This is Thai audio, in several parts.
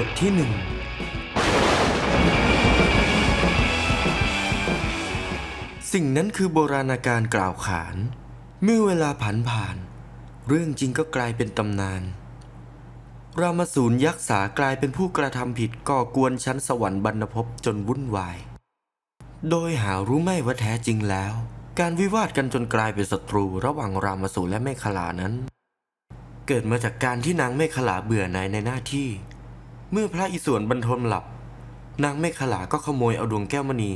บทที่หนึ่งสิ่งนั้นคือโบราณการกล่าวขาน เมื่อเวลาผ่านผ่าน เรื่องจริงก็กลายเป็นตำนาน รามสูรยักษ์สากลายเป็นผู้กระทำผิดก่อกวนชั้นสวรรค์บรรณภจนวุ่นวาย โดยหารู้ไม่ว่าแท้จริงแล้ว การวิวาทกันจนกลายเป็นศัตรูระหว่างรามสูรและเมขลานั้น เกิดมาจากการที่นางเมขลาเบื่อหน่ายในหน้าที่ เมื่อพระอิศวรบรรทมหลับ นางเมขลาก็ขโมยเอาดวงแก้วมณี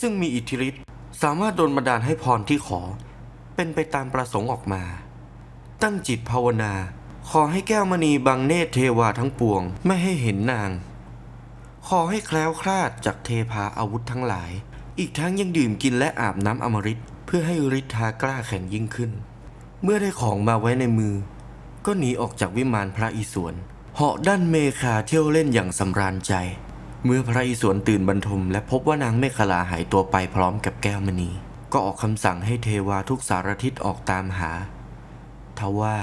ซึ่งมีอิทธิฤทธิ์สามารถโดนบันดาลให้พรที่ขอ เป็นไปตามประสงค์ออกมา ตั้งจิตภาวนา ขอให้แก้วมณีบังเนตรเทวาทั้งปวงไม่ให้เห็นนาง ขอให้แคล้วคลาดจากเทพาอาวุธทั้งหลาย อีกทั้งยังดื่มกินและอาบน้ำอมฤตเพื่อให้ฤทธากล้าแข็งยิ่งขึ้น เมื่อได้ของมาไว้ในมือ ก็หนีออกจากวิมานพระอิศวร เหาะด้านเมฆาเที่ยวเล่นอย่างสำราญใจ เมื่อพระอิศวรตื่นบรรทม และพบว่านางเมขลาหายตัวไปพร้อมกับแก้วมณี ก็ออกคำสั่งให้เทวาทุกสารทิศออกตามหา ทว่า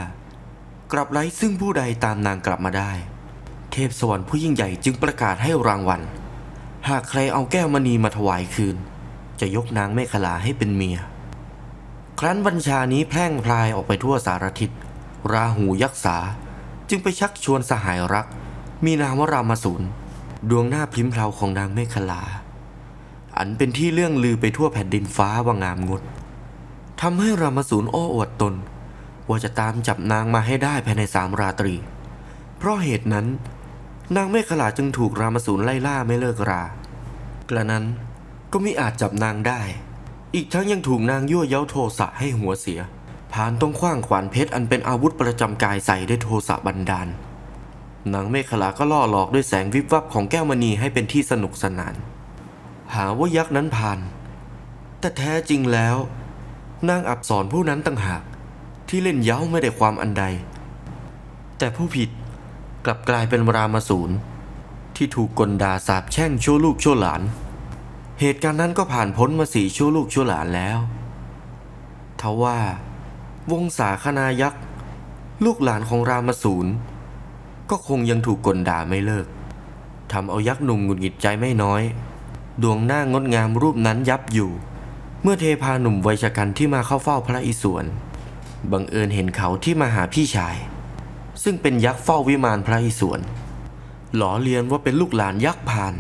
กลับไร้ซึ่งผู้ใดตามนางกลับมาได้ เทพสวรรค์ผู้ยิ่งใหญ่จึงประกาศให้รางวัล หากใครเอาแก้วมณีมาถวายคืน จะยกนางเมขลาให้เป็นเมีย ครั้นบัญชานี้แพร่งพลายออกไปทั่วสารทิศราหูยักษา จึงไปชักชวนสหายรัก มีนามว่ารามาสูรดวงหน้าพริ้มเพลาของนางเมขลา อันเป็นที่เรื่องลือไปทั่วแผ่นดินฟ้าว่างามงดทำให้รามาสูรโอ้อวดตน ว่าจะตามจับนางมาให้ได้ภายในสามราตรี เพราะเหตุนั้น นางเมขลาจึงถูกรามาสูรไล่ล่าไม่เลิกรากระนั้นก็ไมิอาจจับนางได้ อีกทั้งยังถูกนางยั่วเย้าโทสะให้หัวเสีย ผานต้องขว้างขวานเพชรอันเป็นอาวุธประจำกายใส่ด้วยโทสะบันดาลนางเมขลาก็ล่อหลอกด้วยแสงวิบวับของแก้วมณีให้เป็นที่สนุกสนาน หาว่ายักษ์นั้นผ่าน แต่แท้จริงแล้วนางอับสรผู้นั้นต่างหากที่เล่นเย้าไม่ได้ความอันใด แต่ผู้ผิดกลับกลายเป็นรามาสูรที่ถูกกลดาสาบแช่งชั่วลูกชั่วหลาน เหตุการณ์นั้นก็ผ่านพ้นมาสี่ชั่วลูกชั่วหลานแล้วทว่า วงศาคณายักษ์ ลูกหลานของรามสูรก็คงยังถูกกลด่าไม่เลิกทำเอายักษ์หนุ่มหงุดหงิดใจไม่น้อย ดวงหน้างดงามรูปนั้นยับอยู่ เมื่อเทพาหนุ่มวัยชะกันที่มาเข้าเฝ้าพระอิศวรบังเอิญเห็นเขาที่มาหาพี่ชาย ซึ่งเป็นยักษ์เฝ้าวิมานพระอิศวรหล่อเลียนว่าเป็นลูกหลานยักษ์ผ่าน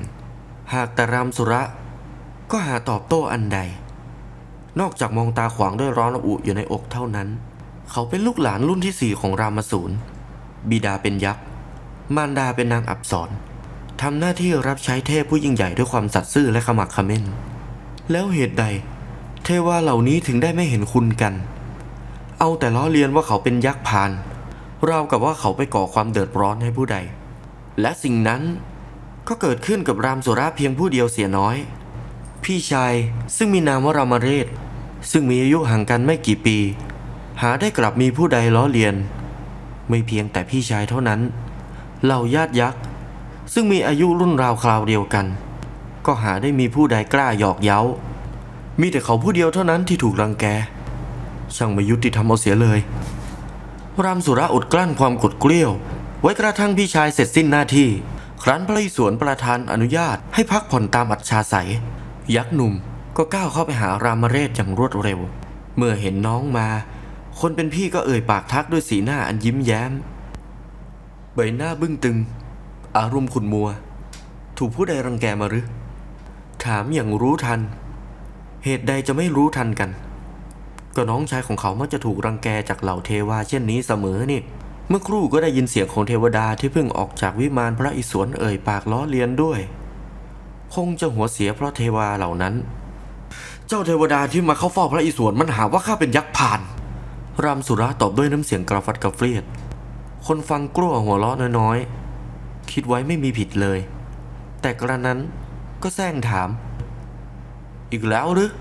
หากแต่รามสุระ ก็หาตอบโต้อันใด นอกจากมองตาขวางด้วยร้อนระอุอยู่ในอกเท่านั้น เขาเป็นลูกหลานรุ่นที่สี่ของรามสูรบิดาเป็นยักษ์ มารดาเป็นนางอับสรทำหน้าที่รับใช้เทพผู้ยิ่งใหญ่ด้วยความสัตย์ซื่อและขมักขม้น แล้วเหตุใด เทวาเหล่านี้ถึงได้ไม่เห็นคุณกัน เอาแต่ล้อเลียนว่าเขาเป็นยักษ์พานราวกับว่าเขาไปก่อความเดือดร้อนให้ผู้ใด และสิ่งนั้นก็เกิดขึ้นกับรามสุระเพียงผู้เดียวเสียน้อย พี่ชายซึ่งมีนามว่ารามเรศ ซึ่งมีอายุห่างกันไม่กี่ปี หาได้กลับมีผู้ใดล้อเลียน ไม่เพียงแต่พี่ชายเท่านั้น เหล่าญาติยักษ์ ซึ่งมีอายุรุ่นราวคราวเดียวกัน ก็หาได้มีผู้ใดกล้าหยอกเย้า มีแต่เขาผู้เดียวเท่านั้นที่ถูกรังแก ช่างไม่ยุติธรรมเอาเสียเลย รามสุระอดกลั้นความกดเกลี้ยว ไว้กระทั่งพี่ชายเสร็จสิ้นหน้าที่ครั้นพระอิศวรประทานอนุญาตให้พักผ่อนตามอัจฉาศัย ยักษ์หนุ่ม ก็ก้าวเข้าไปหารามเรศอย่างรวดเร็ว เมื่อเห็นน้องมา คนเป็นพี่ก็เอ่ยปากทักด้วยสีหน้าอันยิ้มแย้ม ใบหน้าบึ้งตึง อารมณ์ขุนมัว ถูกผู้ใดรังแกมาหรือ ถามอย่างรู้ทัน เหตุใดจะไม่รู้ทันกัน ก็น้องชายของเขามักจะถูกรังแกจากเหล่าเทวาเช่นนี้เสมอนี่เมื่อครู่ก็ได้ยินเสียงของเทวดาที่เพิ่งออกจากวิมานพระอิศวรเอ่ยปากล้อเลียนด้วย คงจะหัวเสียเพราะเทวาเหล่านั้น เจ้าเทวดาที่มาเข้าเฝ้าพระอิศวรมันหาว่าข้าเป็นยักษ์ผ่านรามสุระตอบด้วยน้ำเสียงกระฟัดกระเฟียด คนฟังกลัวหัวเราะน้อยๆ คิดไว้ไม่มีผิดเลย แต่กระนั้นก็แซงถาม อีกแล้วหรือ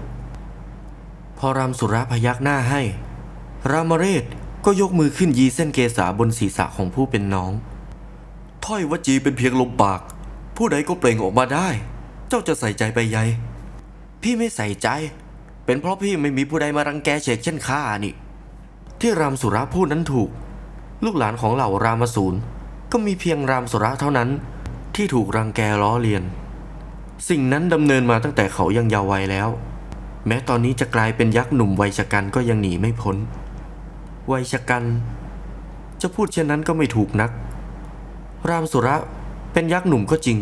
พอรามสุระพยักหน้าให้ รามเรศก็ยกมือขึ้นยีเส้นเกษาบนศีรษะของผู้เป็นน้อง ถ้อยวจีเป็นเพียงลมปาก ผู้ใดก็เปล่งออกมาได้ เจ้าจะใส่ใจไปใย พี่ไม่ใส่ใจ เป็นเพราะพี่ไม่มีผู้ใดมารังแกเฉกเช่นข้านี่ ที่รามสุระพูดนั้นถูก ลูกหลานของเหล่ารามสูรก็มีเพียงรามสุระเท่านั้น ที่ถูกรังแกล้อเลียน สิ่งนั้นดำเนินมาตั้งแต่เขายังเยาว์วัยแล้ว แม้ตอนนี้จะกลายเป็นยักษ์หนุ่มวัยชะกันก็ยังหนีไม่พ้นวัยชะกัน จะพูดเช่นนั้นก็ไม่ถูกนัก รามสุระเป็นยักษ์หนุ่มก็จริง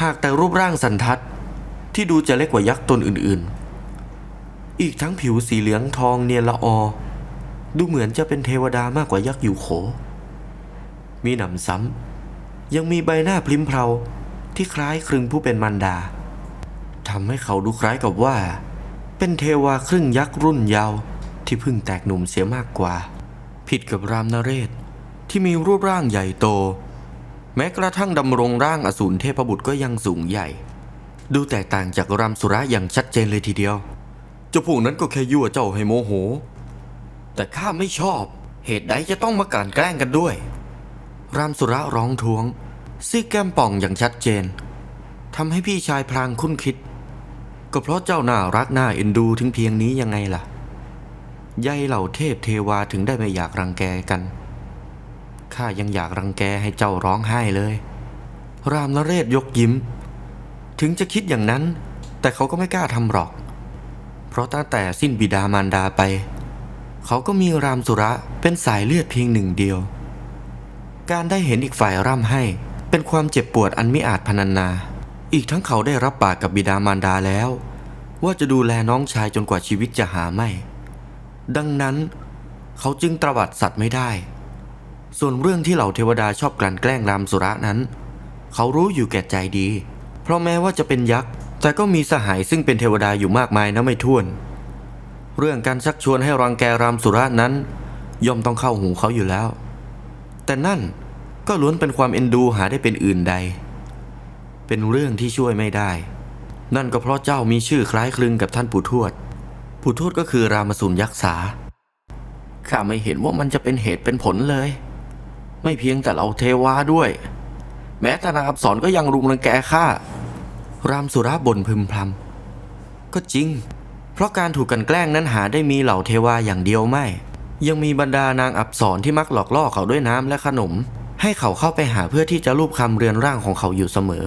หากแต่รูปร่างสันทัด ที่ดูจะเล็กกว่ายักษ์ตนอื่นๆ อีกทั้งผิวสีเหลืองทองเนียนละออ ดูเหมือนจะเป็นเทวดามากกว่ายักษ์อยู่โข มีหนำซ้ำยังมีใบหน้าพลิ้มเพราที่คล้ายคลึงผู้เป็นมารดาทำให้เขาดูคล้ายกับว่า เป็นเทวาครึ่งยักษ์รุ่นเยาว์ที่เพิ่งแตกหนุ่มเสียมากกว่า ผิดกับรามนเรศที่มีรูปร่างใหญ่โต แม้กระทั่งดำรงร่างอสูรเทพบุตรก็ยังสูงใหญ่ ดูแตกต่างจากรามสุระอย่างชัดเจนเลยทีเดียว เจ้าพวกนั้นก็แค่ยั่วเจ้าให้โมโห แต่ข้าไม่ชอบ เหตุใดจะต้องมากลั่นแกล้งกันด้วย รามสุระร้องท้วง ซีกแก้มป่องอย่างชัดเจนทำให้พี่ชายพลางคุ้นคิด ก็เพราะเจ้าน่ารักน่าเอ็นดูถึงเพียงนี้ยังไงล่ะยายเหล่าเทพเทวาถึงได้ไม่อยากรังแกกัน ข้ายังอยากรังแกให้เจ้าร้องไห้เลย รามนเรศยกยิ้ม ถึงจะคิดอย่างนั้น แต่เขาก็ไม่กล้าทำหรอก เพราะตั้งแต่สิ้นบิดามารดาไป เขาก็มีรามสุระเป็นสายเลือดเพียงหนึ่งเดียว การได้เห็นอีกฝ่ายร่ำให้ เป็นความเจ็บปวดอันไม่อาจพนันนา อีกทั้งเขาได้รับปากกับบิดามารดาแล้ว ว่าจะดูแลน้องชายจนกว่าชีวิตจะหาไม่ ดังนั้น เขาจึงตระบัดสัตว์ไม่ได้ ส่วนเรื่องที่เหล่าเทวดาชอบกลั่นแกล้งรามสุระนั้น เขารู้อยู่แก่ใจดี เพราะแม้ว่าจะเป็นยักษ์ แต่ก็มีสหายซึ่งเป็นเทวดาอยู่มากมายนะไม่ถ้วน เรื่องการชักชวนให้รังแกรามสุระนั้น ย่อมต้องเข้าหูเขาอยู่แล้ว แต่นั่นก็ล้วนเป็นความเอ็นดูหาได้เป็นอื่นใด เป็นเรื่องที่ช่วยไม่ได้ นั่นก็เพราะเจ้ามีชื่อคล้ายคลึงกับท่านปู่ทวด ปู่ทวดก็คือรามสูรยักษ์สาข้าไม่เห็นว่ามันจะเป็นเหตุเป็นผลเลย ไม่เพียงแต่เราเทวาด้วย แม้แต่นางอับสรก็ยังรุมรังแกข้ารามสุระบ่นพึมพำก็จริง เพราะการถูกกันแกล้งนั้นหาได้มีเหล่าเทวาอย่างเดียวไม่ ยังมีบรรดานางอับสรที่มักหลอกล่อเขาด้วยน้ำและขนม ให้เขาเข้าไปหาเพื่อที่จะรูปคำเรือนร่างของเขาอยู่เสมอ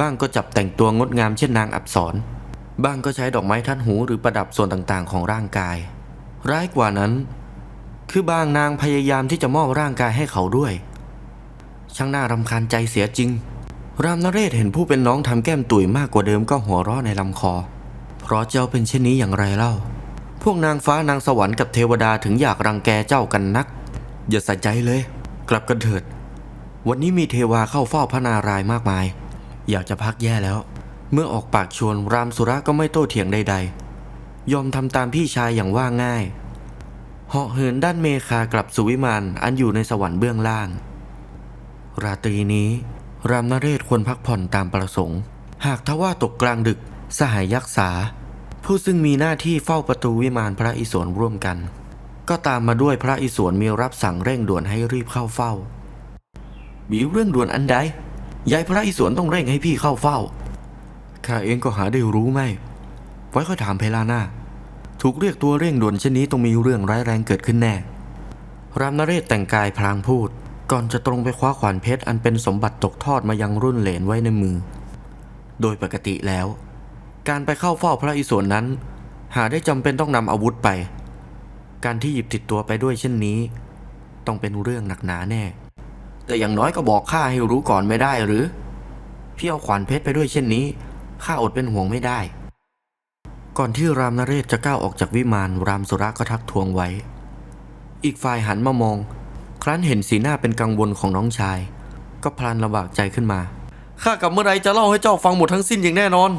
บ้างก็จับแต่งตัวงดงามเช่นนางอับสรบ้างก็ใช้ดอกไม้ทัดหูหรือประดับส่วนต่างๆ ของร่างกาย ร้ายกว่านั้น คือบางนางพยายามที่จะมอบร่างกายให้เขาด้วย ช่างน่ารำคาญใจเสียจริง รามนเรศเห็นผู้เป็นน้องทำแก้มตุ๋ยมากกว่าเดิมก็หัวเราะในลำคอ เพราะเจ้าเป็นเช่นนี้อย่างไรเล่า พวกนางฟ้านางสวรรค์กับเทวดาถึงอยากรังแกเจ้ากันนัก อย่าใส่ใจเลย กลับกันเถิด วันนี้มีเทวาเข้าเฝ้าพระนารายมากมาย อยากจะพักแย่แล้ว เมื่อออกปากชวนรามสุระก็ไม่โต้เถียงใด ๆ ยอมทำตามพี่ชายอย่างว่าง่ายเหาะเหินด้านเมฆากลับสู่วิมานอันอยู่ในสวรรค์เบื้องล่าง ราตรีนี้ รามนเรศควรพักผ่อนตามประสงค์ หากทว่าตกกลางดึกสหายยักษา ผู้ซึ่งมีหน้าที่เฝ้าประตูวิมานพระอิศวรร่วมกัน ก็ตามมาด้วยพระอิศวรมีรับสั่งเร่งด่วนให้รีบเข้าเฝ้า มีเรื่องด่วนอันใดยายพระอิศวรต้องเร่งให้พี่เข้าเฝ้าข้าเองก็หาได้รู้ไม่ ไว้ค่อยถามเพลาหน้า ถูกเรียกตัวเร่งด่วนเช่นนี้ต้องมีเรื่องร้ายแรงเกิดขึ้นแน่ รามนเรศแต่งกายพลางพูด ก่อนจะตรงไปคว้าขวานเพชรอันเป็นสมบัติตกทอดมายังรุ่นเหลนไว้ในมือ โดยปกติแล้ว การไปเข้าเฝ้าพระอิศวรนั้น หาได้จำเป็นต้องนำอาวุธไป การที่หยิบติดตัวไปด้วยเช่นนี้ ต้องเป็นเรื่องหนักหนาแน่ แต่อย่างน้อยก็บอกข้าให้รู้ก่อนไม่ได้หรือพี่เอาขวานเพชรไปด้วยเช่นนี้ข้าอดเป็นห่วงไม่ได้ ก่อนที่รามนเรศจะก้าวออกจากวิมานรามสุระก็ทักทวงไว้ อีกฝ่ายหันมามอง รั้นเห็นสีหน้าเป็นกังวลของน้องชาย ก็พลันลำบากใจขึ้นมา ข้ากับเมื่อไรจะเล่าให้เจ้าฟังหมดทั้งสิ้นอย่างแน่นอน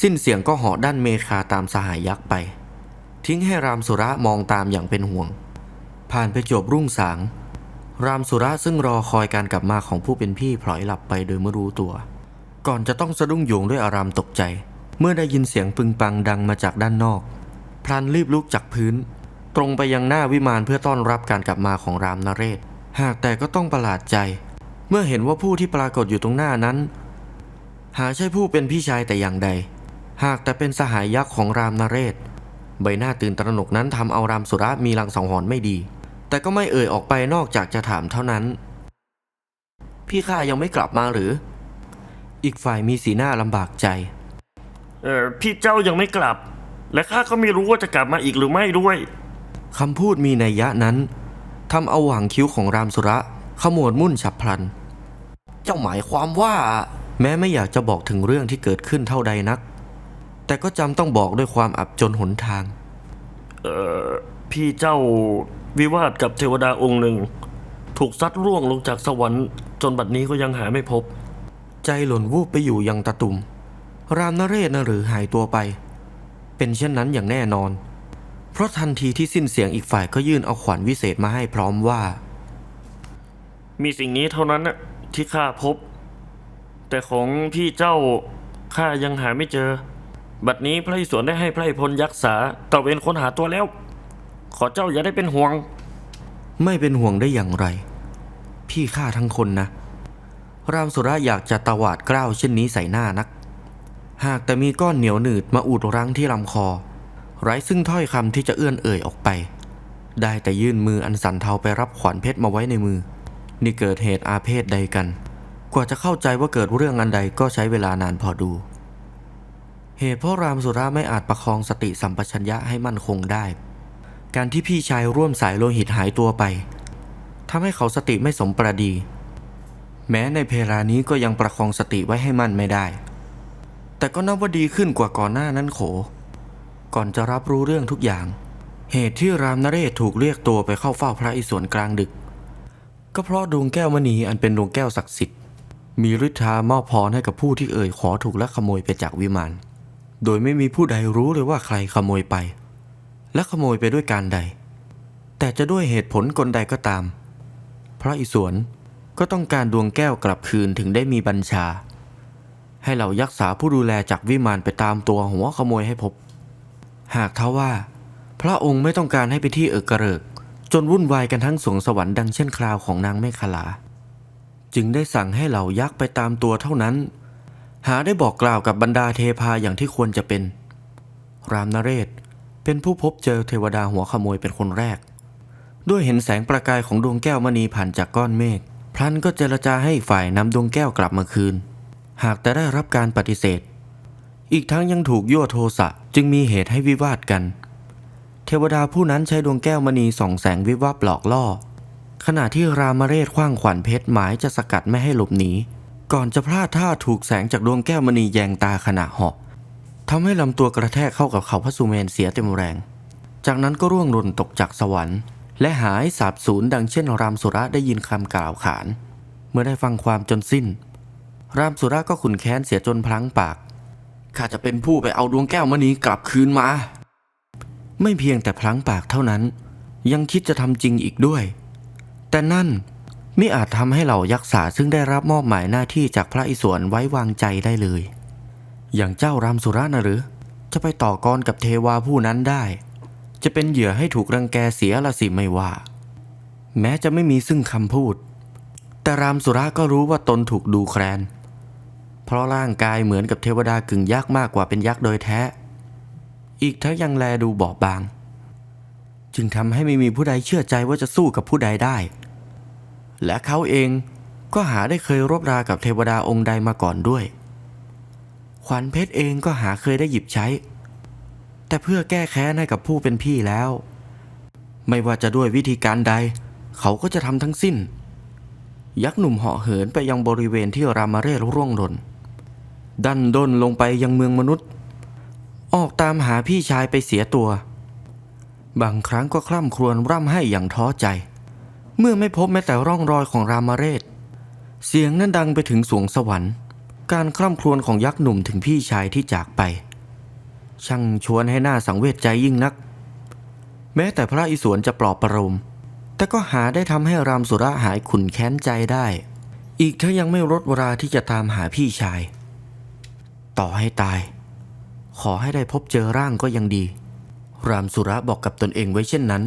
สิ้นเสียงก็เหาะด้านเมคาตามสหายยักษ์ไป ทิ้งให้รามสุระมองตามอย่างเป็นห่วง ผ่านไปจบรุ่งสาง รามสุระซึ่งรอคอยการกลับมาของผู้เป็นพี่พลอยหลับไปโดยไม่รู้ตัว ก่อนจะต้องสะดุ้งโยงด้วยอารามตกใจ เมื่อได้ยินเสียงปึงปังดังมาจากด้านนอก พลันรีบลุกจากพื้น ตรงไปยังหน้าวิมานเพื่อต้อนรับการกลับมาของรามนเรศ หากแต่ก็ต้องประหลาดใจ เมื่อเห็นว่าผู้ที่ปรากฏอยู่ตรงหน้านั้น หาใช่ผู้เป็นพี่ชายแต่อย่างใด หากแต่เป็นสหายยักษ์ของรามนเรศ ใบหน้าตื่นตระหนกนั้นทำเอารามสุระมีลังสังหรณ์ไม่ดี แต่ก็ไม่เอ่ยออกไปนอกจากจะถามเท่านั้น พี่ข้ายังไม่กลับมาหรือ อีกฝ่ายมีสีหน้าลำบากใจ เออพี่เจ้ายังไม่กลับ และข้าก็ไม่รู้ว่าจะกลับมาอีกหรือไม่ด้วย คำพูดมีนัยยะนั้นทำเอาหว่างคิ้วของรามสุระขมวดมุ่นฉับพลัน เจ้าหมายความว่า แม้ไม่อยากจะบอกถึงเรื่องที่เกิดขึ้นเท่าใดนัก แต่ก็จำต้องบอกด้วยความอับจนหนทาง เออพี่เจ้าวิวาทกับเทวดาองค์หนึ่ง ถูกซัดร่วงลงจากสวรรค์จนบัดนี้ก็ยังหาไม่พบ ใจหล่นวูบไปอยู่ยังตะตุ่มรามนเรศนะหรือหายตัวไป เป็นเช่นนั้นอย่างแน่นอน เพราะทันทีที่สิ้นเสียงอีกฝ่ายก็ยื่นเอาขวัญวิเศษมาให้พร้อมว่า มีสิ่งนี้เท่านั้นน่ะที่ข้าพบ แต่ของพี่เจ้าข้ายังหาไม่เจอ บัดนี้พระอิศวรได้ให้พระอิพลยักษาตระเวนค้นหาตัวแล้ว ขอเจ้าอย่าได้เป็นห่วง ไม่เป็นห่วงได้อย่างไร พี่ฆ่าทั้งคนนะ รามสุระอยากจะตวาดกล้าวเช่นนี้ใส่หน้านัก หากแต่มีก้อนเหนียวหนืดมาอุดรั้งที่ลำคอ ไร้ซึ่งถ้อยคำที่จะเอื้อนเอ่ยออกไป ได้แต่ยื่นมืออันสันเทาไปรับขวัญเพชรมาไว้ในมือ นี่เกิดเหตุอาเพศใดกัน กว่าจะเข้าใจว่าเกิดเรื่องอันใดก็ใช้เวลานานพอดู เหตุเพราะรามสุระไม่อาจประคองสติสัมปชัญญะให้มั่นคงได้ การที่พี่ชายร่วมสายโลหิตหายตัวไปทำให้เขาสติไม่สมประดี แม้ในเพลานี้ก็ยังประคองสติไว้ให้มั่นไม่ได้ แต่ก็นับว่าดีขึ้นกว่าก่อนหน้านั้นโข ก่อนจะรับรู้เรื่องทุกอย่าง เหตุที่รามนเรศถูกเรียกตัวไปเข้าเฝ้าพระอิศวรกลางดึก ก็เพราะดวงแก้วมณีอันเป็นดวงแก้วศักดิ์สิทธิ์มีฤทธามอบพรให้กับผู้ที่เอ่ยขอถูกลักขโมยไปจากวิมาน โดยไม่มีผู้ใดรู้เลยว่าใครขโมยไป และขโมยไปด้วยการใด แต่จะด้วยเหตุผลกลใดก็ตาม พระอิศวรก็ต้องการดวงแก้วกลับคืนถึงได้มีบัญชา ให้เหล่ายักษ์สาผู้ดูแลจากวิมานไปตามตัวหัวขโมยให้พบ หากเท่าว่า พระองค์ไม่ต้องการให้ไปที่เอกกระเริก จนวุ่นวายกันทั้งสวงสวรรค์ดังเช่นคราวของนางเมฆลา จึงได้สั่งให้เหล่ายักษ์ไปตามตัวเท่านั้น หาได้บอกกล่าวกับบรรดาเทพาอย่างที่ควรจะเป็น รามนเรศเป็นผู้พบเจอเทวดาหัวขโมยเป็นคนแรก ด้วยเห็นแสงประกายของดวงแก้วมณีผ่านจากก้อนเมฆพลันก็เจรจาให้ฝ่ายนำดวงแก้วกลับมาคืน หากแต่ได้รับการปฏิเสธ อีกทั้งยังถูกยั่วโทสะจึงมีเหตุให้วิวาทกัน เทวดาผู้นั้นใช้ดวงแก้วมณีส่องแสงวิบวับหลอกล่อ ขณะที่รามเรศคว้างขวัญเพชรหมายจะสกัดไม่ให้หลบหนีก่อนจะพลาดท่าถูกแสงจากดวงแก้วมณีแยงตาขณะเหาะทำให้ลำตัวกระแทกเข้ากับเขาพระสุเมนเสียเต็มแรง จากนั้นก็ร่วงหล่นตกจากสวรรค์ และหายสาบสูญดังเช่นรามสุระได้ยินคำกล่าวขาน เมื่อได้ฟังความจนสิ้น รามสุระก็ขุนแค้นเสียจนพลั้งปาก ข้าจะเป็นผู้ไปเอาดวงแก้วมณีกลับคืนมา ไม่เพียงแต่พลั้งปากเท่านั้น ยังคิดจะทำจริงอีกด้วย แต่นั่นไม่อาจทำให้เหล่ายักษ์สาซึ่งได้รับมอบหมายหน้าที่จากพระอิศวรไว้วางใจได้เลย อย่างเจ้ารามสุระนะหรือ จะไปต่อกรกับเทวาผู้นั้นได้ จะเป็นเหยื่อให้ถูกรังแกเสียละสิไม่ว่า แม้จะไม่มีซึ่งคำพูด แต่รามสุระก็รู้ว่าตนถูกดูแคลน เพราะร่างกายเหมือนกับเทวดากึ่งยักษ์มากกว่าเป็นยักษ์โดยแท้ อีกทั้งยังแลดูบอบบาง จึงทำให้ไม่มีผู้ใดเชื่อใจว่าจะสู้กับผู้ใดได้ และเขาเองก็หาได้เคยรบรากับเทวดาองค์ใดมาก่อนด้วย ขวัญเพชรเองก็หาเคยได้หยิบใช้ แต่เพื่อแก้แค้นให้กับผู้เป็นพี่แล้ว ไม่ว่าจะด้วยวิธีการใด เขาก็จะทำทั้งสิ้น ยักษ์หนุ่มเหาะเหินไปยังบริเวณที่รามาเรศร่วงหล่น ดันด้นลงไปยังเมืองมนุษย์ ออกตามหาพี่ชายไปเสียตัว บางครั้งก็คร่ำครวญร่ำไห้อย่างท้อใจ เมื่อไม่พบแม้แต่ร่องรอยของรามเรศ เสียงนั้นดังไปถึงสวงสวรรค์ การคร่ำครวญของยักษ์หนุ่มถึงพี่ชายที่จากไป ช่างชวนให้หน่าสังเวชใจยิ่งนัก แม้แต่พระอิศวรจะปลอบประโลมแต่ก็หาได้ทำให้รามสุระหายขุนแค้นใจได้ อีกทั้งยังไม่ลดเวลาที่จะตามหาพี่ชาย ต่อให้ตาย ขอให้ได้พบเจอร่างก็ยังดี รามสุระบอกกับตนเองไว้เช่นนั้น